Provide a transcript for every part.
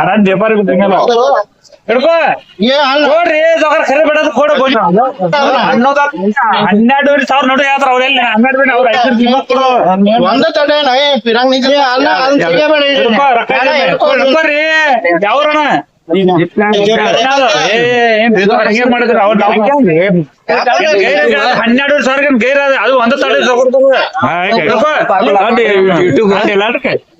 ಆರಾಮ್ ವ್ಯಾಪಾರ ಹಿಡ್ಕೋ. ನೋಡ್ರಿ ಸಾವ್ಕಾರ ಖರೆ ಬಿಡೋದು ಕೊಡ ಹನ್ನೆರಡುವರೆ ಸಾವಿರ ನೋಡಿ ಹನ್ನೆರಡು ಬೇಡ ಅವ್ರ ತೆಗಿಬೇಡ ಹಿಡ್ಕೋ, ರೊಕ್ಕ ಹಿಡ್ಕೋರಿ ಯಾವ್ರಣ ಅವ್ರ ಹನ್ನೆರಡು ಸಾವಿರ ಗೈರ ಅದು ಒಂದ ತಡೆ ಯೂಟ್ಯೂಬ್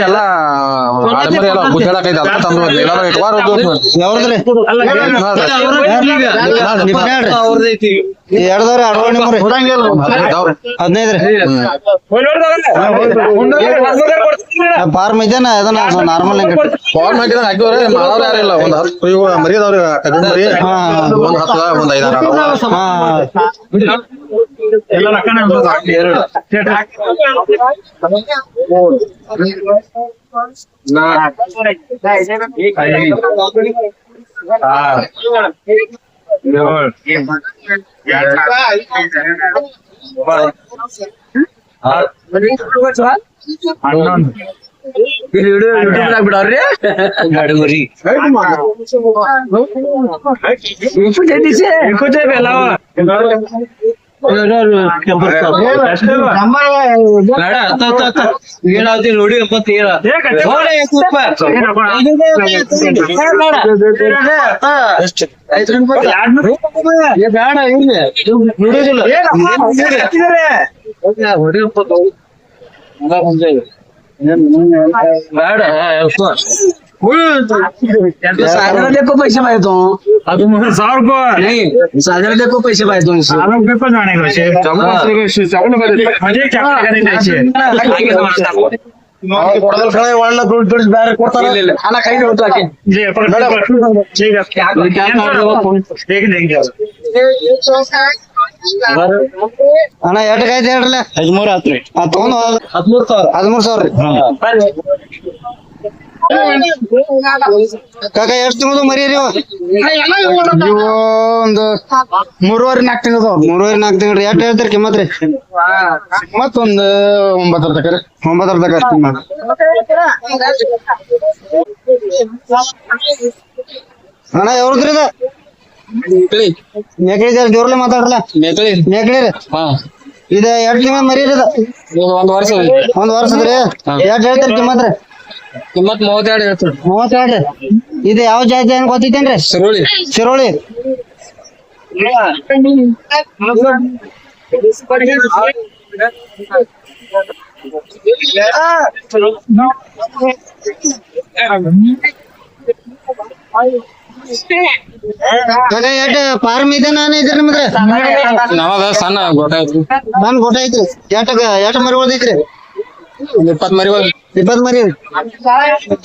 ಎಲ್ಲ ಎರಡ್ದವ್ರಿ ಹದಿನೈದ್ರಿ ಫಾರ್ಮ್ ಇದೇನಾ? ಅದನ್ನ ನಾರ್ಮಲ್ ಫಾರ್ಮ್ ಹಾಕಿದ್ರೆ ಹಾಕಿದ್ರೆ ಮಾಡೋರು ಯಾರಿಲ್ಲ ಒಂದ್ ಹತ್ತು ಇವು ಮರಿ ಅದಾವ್ರಿ ಟಗರು ಮರಿ ಹಾ. ಒಂದ್ ಹತ್ತು ಒಂದ್ ಐದಾರು ಅದಾವ. ಇಲ್ಲಿ ವಿಡಿಯೋ ಯೂಟ್ಯೂಬ್ ನಾಗ ಬಿಡವ್ರಿ ಗಡಗುರಿ ಏನಾಗ್ತಿ ನೋಡಿ ಎಂಬತ್ತು ಏನ ಬೇಡ ಇರ್ಲಿ ನೋಡುದಿಲ್ಲ ಹೊಡಿ ಎಂಬತ್ತು पैसे पाए पैसे पाए तो খেলায় ওয়ার্ল্ড কাপ রোড ধরে বাইরে করতে ঠিক আছে ಅಣ್ಣ ಎಷ್ಟಕ್ಕೆ ಐತೆ ಹೇಳ್ರಲ್ಲ? ಹದಿಮೂರು ಆತ್ರಿ. ಆ ತಗೊಂಡ್ ಹದಿಮೂರು ಸಾವಿರ. ಹದಿಮೂರು ಸಾವಿರ. ರೀ ಕಾಕ ಎಷ್ಟ್ ತಿಂಗಳು ಮರಿ ರೀ ಇವು? ಇವು ಒಂದು ಮೂರುವರೆ ನಾಲ್ಕು ತಿಂಗಳು ಮೂರುವರೆ ನಾಲ್ಕು ತಿಂಗಳು ಎಷ್ಟು ಹೇಳ್ತೀರಿ ಕಿಮ್ಮತ್ ರೀ? ಮತ್ತೊಂದು ಒಂಬತ್ತರ ತಕ ರೀ. ಒಂಬತ್ತರ ತಕ ಕಿಮ್ಮತ್. ಅಣ್ಣ ಯಾವ್ದ್ರಿ ಇದು ಮೇಕಳಿ ಜರ ಜೋರ್ಲೆ ಮಾತಾಡ್ರಲ್ಲ? ಮೇಕಳಿ. ಮೇಕಳಿ ರೀ. ಹಾ. ಇದು ಎರಡು ತಿಂಗಳ ಮರಿ ಒಂದ್ ಇದು. ಒಂದು ವರ್ಷ ಒಂದ್ ವರ್ಷದ್ರಿ ಎರಡ್ ಹೇಳ್ತೀರಿ ಕಿಮ್ಮತ್ ರೀ. ಕಿಮ್ಮತ್ ಮೂವತ್ತೆರಡು ಹೇಳ್ತಾರೆ ಮೂವತ್ತೆರಡು ಇದು ಯಾವ ಜಾತಿ ಏನ್ ಗೊತ್ತೈತೇನ್ರಿ ಸುರುಳಿ ಶಿರೋಳಿ. ಕಾಕ ಎಷ್ಟು ಫಾರ್ಮ್ ಇದೆ ನಾನು ಇದ್ರಿ ನಿಮ್ದ್ರೆ ನಮಗ ಸಣ್ಣ ಗೊತ್ತಾಯ್ತು ನನ್ ಗೊತ್ತ ಐತ್ರಿ ಎಷ್ಟ ಎಷ್ಟ ಮರಿ ಉಳ್ದೈತ್ರಿ ಇಪ್ಪತ್ ಮರಿ ಇಪ್ಪತ್ ಮರಿ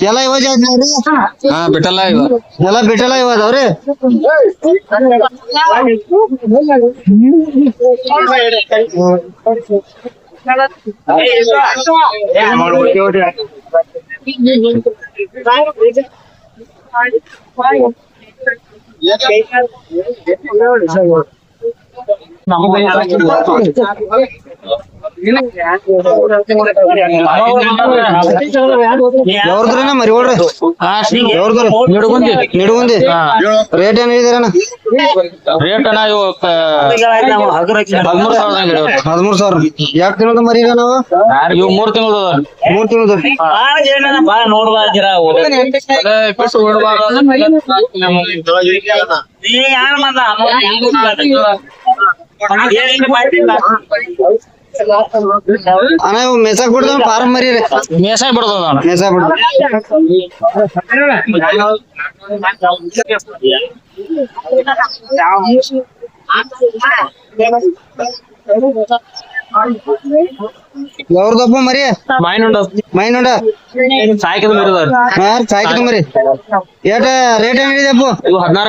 ಎಲ್ಲ ಇವ ಜಾತಿ ರೀ ಹಾ ಬಿಟ್ಟಲ್ಲ ಇವ ಎಲ್ಲ ಬಿಟ್ಟಲ್ಲ ಇವ ಅದಾವ್ರಿ ಯಾವ್ದ್ರನ ಮರಿ ಹೊಡ್ರಿ ಯಾವ್ದ್ರಿ ನಿಡುಗುಂದಿ ನಿಡುಗುಂದಿ ರೇಟ್ ಏನ್ ರೇಟ್ ಅಣ್ಣ ಹದಿಮೂರು ಸಾವಿರ ಯಾಕೆ ತಿನ್ನೋದು ಮರಿ ಈಗ ನಾವು? ಇವು ಮೂರ್ ತಿಂಗಳ ಮೂರ್ ತಿನ್ನೋದು ಅಣ್ಣ ಇವು ಮೆಸಾಕ್ ಬಿಡ್ದ ಫಾರಂ ಮರಿ ರೀ. ಮೇಸಾಯ್ ಬಿಡ್ತದ ಅಣ್ಣ ಮೆಸಾ ಬಿಡ್ದ. ಯಾವ್ದಪ್ಪ ಮರಿ? ಮೈನ್ ಮೈನುಂಡ? ಸಾಯ್ಕದ ಮರಿ ಹಾ ಸಾಯ್ಕದ ಮರಿ. ಏಟ ರೇಟ್ ಏನ್ ಅಪ್ಪು ಇವು ಹದಿನಾರ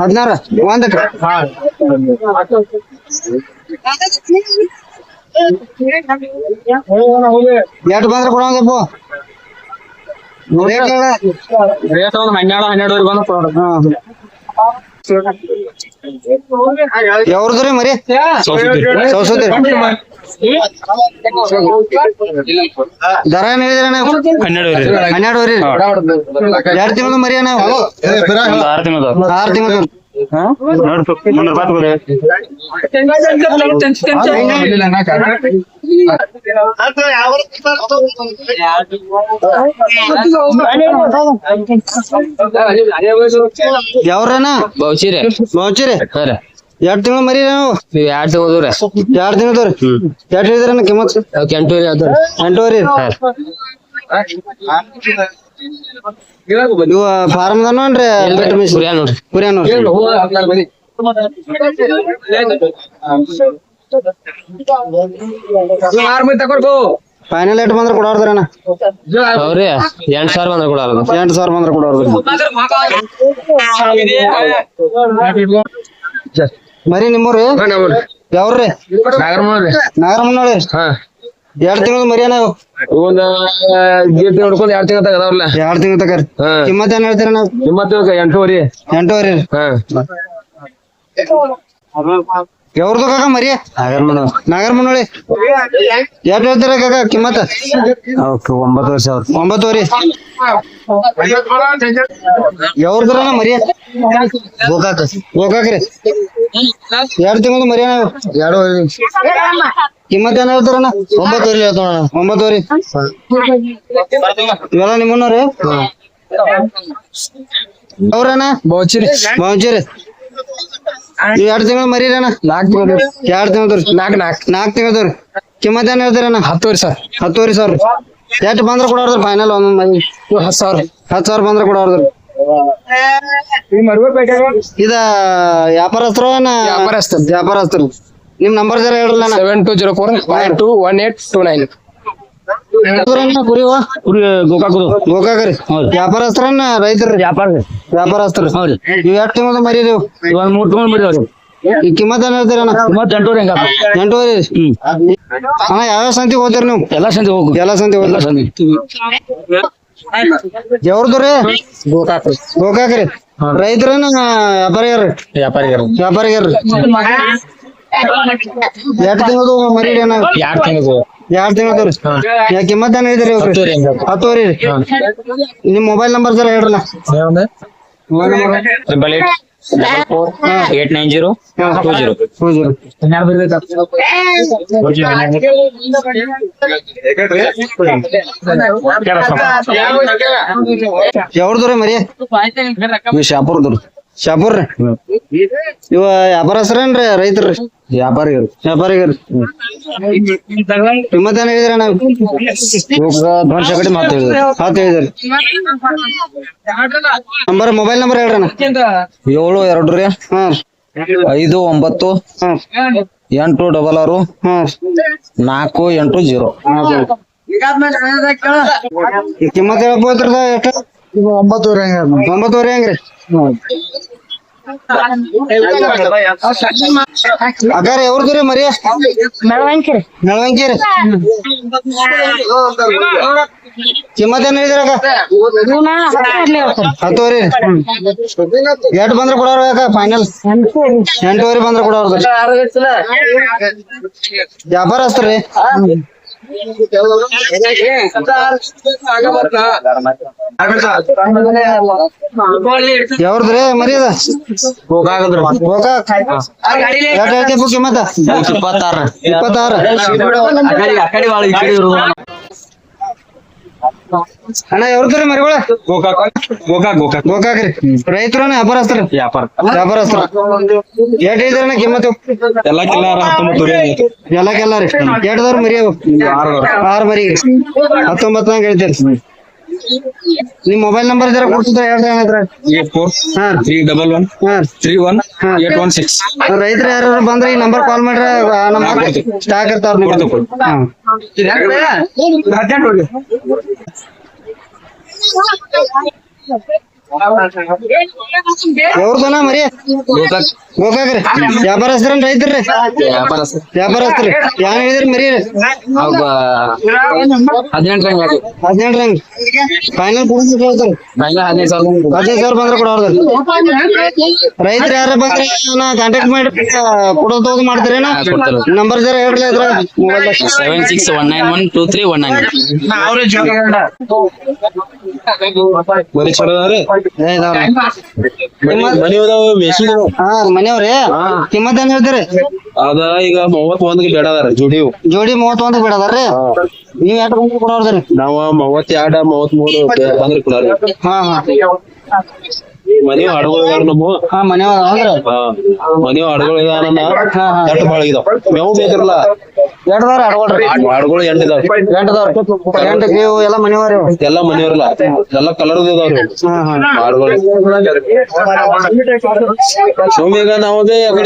ಹದಿನಾರ ಒಂದಕ್ಕೆ. ಎಷ್ಟು ಬಂದ್ರೆ ಕೊಡೋದಪ್ಪ ರೇಟ್ ಹೇಳ. ರೇಟ್ ಒಂದು ಹನ್ನೆರಡು ಹನ್ನೆರಡುವರೆಗೆ ಬಂದು ಕೊಡೋಣ ಯಾವ್ದ್ರಿ ಮರಿ? ಸೌಸೂತಿ ದರ ಏನ್ ಹೇಳಿದ್ರ ನಾವು ಹನ್ನೆರಡುವರೆ. ಹನ್ನೆರಡುವರೆ. ಎರಡು ತಿಂಗಳು ಮರಿ ನಾವು ಆರು ತಿಂಗಳು ಆರು ತಿಂಗಳು. ಯಾವ್ರನ ಬೌಚಿರಿ ಮೌಚಿರಿ. ಎರಡ್ ಎರಡು ತಿಂಗಳು ಮರಿ ನಾವು? ನೀವು ಎರಡು ತಿಂಗಳು ಎರಡು ತಿಂಗಳದವ್ರಿ ಎರಡ್ ಹೇಳಿದ್ರ ಕಿಮ್ಮತ್ ಎಂಟೂವರೆ. ಇವ ಫಾರಂ ನೋಡ್ರಿ. ಕುರಿಯ ನೋಡ್ರಿ. ಫೈನಲ್ ಏಟ್ ಬಂದ್ರೆ ಕೊಡೋರ್ದ್ರಣ್ಣ ಅವ್ರಿ ಎಂಟು ಸಾವಿರ ಬಂದ್ರೆ ಕೊಡೋದು ಎಂಟು ಸಾವಿರ ಬಂದ್ರೆ ಕೊಡೋರ್ದ್ರಿ. ಮರಿ ನಿಮ್ಮೂರಿ? ಯಾವ್ರಿ? ನಾಗರಮನೋಳಿ ಹಾ. ಎರಡ್ ತಿಂಗಳ ಮರಿ ನಾವು ಒಂದ್ ಗೀಟ್ ನೋಡ್ಕೊಂಡ್ ಎರಡು ತಿಂಗಳ ತಗದವ್ರಲ್ಲ ಎರಡ್ ತಿಂಗಳ ತಗರಿ ಹಾ. ಕಿಮ್ಮತ್ ಏನ್ ಹೇಳ್ತೀರ ನಾವು? ನಿಮ್ಮತ್ತು ಎಂಟೂವರೆ. ಎಂಟೂವರೆ ಹಾ. ಯಾವ್ದು ಕಾಕ ಮರಿ? ನಾಗರಮನೋಳಿ. ಎಷ್ಟ್ ಹೇಳ್ತೀರ ಕಾಕ ಕಿಮ್ಮತ್? ಒಂಬತ್ತು ಸಾವಿರ ಒಂಬತ್ತುವರೆ ಯಾವ್ದ್ರಣ್ಣ ಮರಿ? ಗೋಕಾಕ. ಹೋಗಾಕ ರೀ. ತಿಂಗಳು ಮರಿ ನಾವು ಎರಡು ಕಿಮ್ಮತ್ ಏನ್ ಹೇಳ್ತಾರಣ್ಣ? ಒಂಬತ್ತುವರೆ ಹೇಳ್ತಾರ ಒಂಬತ್ತುವರೆ ಇವೆಲ್ಲ ನಿಮ್ಮನ್ನವ್ರಿ ಅವ್ರಣ್ಣ ಬೌಚಿರಿ ಬಾಂಚೂರಿ ನೀವ್ ಎರಡ್ ತಿಂಗಳ ಮರಿ ನಾಕ್ ನಾಲ್ಕು ತಿಂಗಳು ಎರಡ್ ತಿಂಗಳದವ್ರಿ ನಾಕ್ ನಾಕ್. ನಾಕ್ ತಿಂಗಳದವ್ರಿ ಕಿಮ್ಮತ್ ಏನ್ ಹೇಳ್ತಾರಣ್ಣ? ಹತ್ತುವರೆ ಸರ್ ಹತ್ತುವರಿ ಸಾವಿರ. ಎಷ್ಟು ಬಂದ್ರೆ ಕೊಡೋರ್ದ್ರಿ ಫೈನಲ್ ಒಂದೊಂದ್ ಮರಿ ಹತ್ತು ಸಾವಿರ. ಹತ್ತು ಸಾವಿರ ಬಂದ್ರೆ ಕೊಡೋರ್ದ್ರಿ ಇದ ವ್ಯಾಪಾರಸ್ಥರು ಏನ? ವ್ಯಾಪಾರಸ್ಥರು. ನಿಮ್ ನಂಬರ್ ಜರ ಹೇಳ್ರಲ್ಲ. Seven two zero four two one eight two nine ಯಾವ್ದ್ರಣ್ಣ ಕುರಿವ? ಕುರಿ ಗೋಕಾಕದು. ಗೋಕಾಕರಿ. ಹೌದು. ವ್ಯಾಪಾರಸ್ಥರನ್ನ ರೈತರು ವ್ಯಾಪಾರ. ವ್ಯಾಪಾರಸ್ಥರು. ಹೌದು. ಇವ್ ಎಷ್ಟು ತಿಂಗಳು ಮರಿ ನೀವು ಒಂದ್ ಮೂರ್ ತಿಂಗಳು ಈ ಕಿಮ್ಮತ್ ಏನ್ ಎಂಟೂವರೆ ಹೆಂಗ ಎಂಟೂವರೆ? ಅಣ್ಣ ಯಾವ್ಯಾವ ಸಂತಿಗೆ ಹೋಗ್ತೀರಿ ನೀವು? ಎಲ್ಲಾ ಸಂದಿ ಹೋಗು ಎಲ್ಲ ಸಂತಿ ಹೋಗ್ತೀರಿ? ಸಂದಿ ಯಾವ್ದು ರೀ? ಗೋಕಾಕ್ ಗೋಕಾಕ್ರಿ. ರೈತರನ್ನ ವ್ಯಾಪಾರಿಗಾರ ವ್ಯಾಪಾರಿಗರು ವ್ಯಾಪಾರಿಗಾರ ಎಷ್ಟು ತಿಂಗಳು ಮರಿ ಅಣ್ಣ ಎರಡು ತಿಂಗಳು ಎರಡ್ ತಿಂಗಳು ಯಾ ಕಿಮ್ಮತ್ ಏನ್ ಹೇಳಿದ್ರಿ ಇವ್ರಿ ಹತ್ತುವರೆ ಹೆಂಗ ಹತ್ತುವರೆ ರೀ. ನಿಮ್ ಮೊಬೈಲ್ ನಂಬರ್ ಜರ ಹೇಳ್ರಲ್ಲ? Triple eight double four eight nine zero two zero ಯಾವ್ದು ರೀ ಮರಿ? ಇವು ಶಾಪುರ್ದವ್ರು. ಶಾಪುರ್ ಇವ ಇವ ವ್ಯಾಪಾರಸ್ಥರೇನ್ರಿ ರೈತರ್ರಿ ವ್ಯಾಪಾರಿಗರು ವ್ಯಾಪಾರಿಗರು ನಿಮ್ಮತ್ತೇನ ಹೇಳಿದ್ರ ನಾವು ಧ್ವಂಸ ಕಡೆ ಮಾತಾಡಿದ್ರು ಹತ್ತು ಹೇಳಿದ್ರಿ. ನಂಬರ್ ಮೊಬೈಲ್ ನಂಬರ್ ಹೇಳ್ರಣ ಏಳು ಎರಡು ರೀ. ಹಾ. ಐದು ಒಂಬತ್ತು. ಎಂಟು ಡಬಲ್ ಆರು. ಹಾ. ನಾಲ್ಕು ಎಂಟು ಜೀರೋ. ಕಿಮ್ಮತ್ ಹೇಳ್ಬೋದ್ರದ ಹೋಗ್ತಿರದ ಎಷ್ಟ ಒಂಬತ್ತುವರೆ ಹೆಂಗ ಒಂಬತ್ತುವರೆ ಹೆಂಗ್ರಿ. ಅಗಾರ ಯಾವ್ದು ರೀ ಮರಿ? ಮೆರವಂಕಿರಿ ನೆಳವಂಕಿ ರೀ ಕಿಮ್ಮತ್ ಏನ್ ಹೇಳಿದ್ರಿ ಅಕ್ಕ? ಇವನ ಹತ್ತಿರಲಿ ಹೇಳ್ತಾರೆ ಹತ್ತುವರೆ? ಎಷ್ಟ್ ಬಂದ್ರೆ ಕೊಡೋರು ಯಾಕ ಫೈನಲ್ ಎಂಟುವರೆ ಬಂದ್ರೆ ಕೊಡೋರು. ವ್ಯಾಪಾರಸ್ಥರಿ ಯಾವ್ದ್ರಿ ಮರಿ ಅದ ಗೋಕಾಕ್. ಎಷ್ಟ್ ಹೇಳ್ತಿ ಬುಕ್ ಕಿಮ್ಮತ್ತ ಇಪ್ಪತ್ತಾರ. ಇಪ್ಪತ್ತಾರು ಆ ಕಡೆ ಭಾಳ ಈ ಕಡೆ ಇರೋದು ಅಣ್ಣ ಯಾವ್ದ್ರಿ ಮರಿಗಳ? ಗೋಕಾಕ್. ಗೋಕಾಕ್ ಗೋಕಾಕ್. ಗೋಕಾಕ್ರಿ ರೈತರನ್ನ ವ್ಯಾಪಾರಸ್ಥರು? ವ್ಯಾಪಾರ. ವ್ಯಾಪಾರಸ್ತ್ರ ಏಟ್ ಹೇಳಿದ್ರಣ್ಣ ಕಿಮ್ಮತ್ತು? ಎಲ್ಲ ರೀ ಹತ್ತೊಂಬತ್ತುವರೆ ಎಲ್ಲಕ್ಕೆಲ್ಲ ರೀ. ಎಟ್ದವ್ರ ಮರಿ ಅವು? ಆರು ಮರಿ. ಹತ್ತೊಂಬತ್ತು ಹೇಳ್ತೀರಿ. ನಿಮ್ ಮೊಬೈಲ್ ನಂಬರ್ ಜರ ಕೊಡ್ತಿದ್ರ ಹೇಳ್ರಿ ಏನಾದ್ರ ಏಟ್ ಫೋರ್ ಹಾ. ತ್ರೀ ಡಬಲ್ ಒನ್ ಹಾ. Three one eight one six ರೈತರು ಯಾರು ಬಂದ್ರೆ ಈ ನಂಬರ್ ಕಾಲ್ ಮಾಡ್ರೆ ನಮ್ಮ ಸ್ಟಾಕ್ ಇರ್ತಾವ್ರ. ಹಾ ಯಾವ್ದನ ಮರಿ? ಗೋಕಾಕ್ರಿ. ವ್ಯಾಪಾರಸ್ತ್ರನ್ ರೈತರ್ರಿ? ವ್ಯಾಪಾರಸ್ಥರು. ವ್ಯಾಪಾರಸ್ತ್ರಿ ಯಾನ್ ಹೇಳಿದ್ರಿ ಮರಿ? ಹದಿನೆಂಟು ರಂಗ್ ಹದಿನೆಂಟು ರಂಗ್ ಫೈನಲ್ ಹದಿನೈದು ಸಾವಿರ ಹದಿನೈದು ಸಾವಿರ ಬಂದ್ರೆ ಕೊಡೋರ್ದು ರೈತರ ಯಾರ ಬಂದ್ರೆ ಕಾಂಟ್ಯಾಕ್ಟ್ ಮಾಡಿ ಕೊಡೋದು ಕೊಡ್ತಾರೆ. ನಂಬರ್ ಜರ ಹೇಳ್ರಿ ಅದ್ರ mobile seven six one nine one two three one nine ಮರಿ ಚಲೋ ಮನೆಯವ್ರಿ ಕಿಮ್ಮತ್ ಏನ್ ಹೇಳ್ತೀರಿ? ಅದ ಈಗ ಮೂವತ್ ಒಂದ್ಗೆ ಬೇಡ ಅದಾರ ಜೋಡಿವು ಜೋಡಿ ಮೂವತ್ತೊಂದು ಬಿಡದಾರ್ರಿ ನೀವ್ ಎಷ್ಟು ಬಂದ್ರೆ ಕೊಡೋರ್ದ್ರಿ ನಾವ ಮೂವತ್ ಎರಡ ಮೂವತ್ ಮೂರು ಬಂದ್ರೆ ಕೊಡೋರಿ ಹಾ ಹಾ. ಮನಿ ಹಡಗಳು ಅದಾರ ನಮ್ಮ ಹಾ ಮನೆಯವ್ರ ಅಂದ್ರ ಮನಿ ಹಡಗಳು ಇದಾನ ಹಾ ಹಾ. ಎಟ್ ಬಾಳ ಇದಾವ. ಮೇವು ಬೇಕಿರಲ್ಲ. ಎರಡದಾರ ಎಂಟ್ ಇದಾವ ಎಂಟದವ್ರ. ನೀವು ಎಲ್ಲ ಮನೆಯವ್ರಿ ಎಲ್ಲಾ ಮನಿಯವ್ರಲ್ಲ. ಎಲ್ಲಾ ಕಲರ್ ಇದಾವ್ರಿ. ಹಾ ನಾವದೇ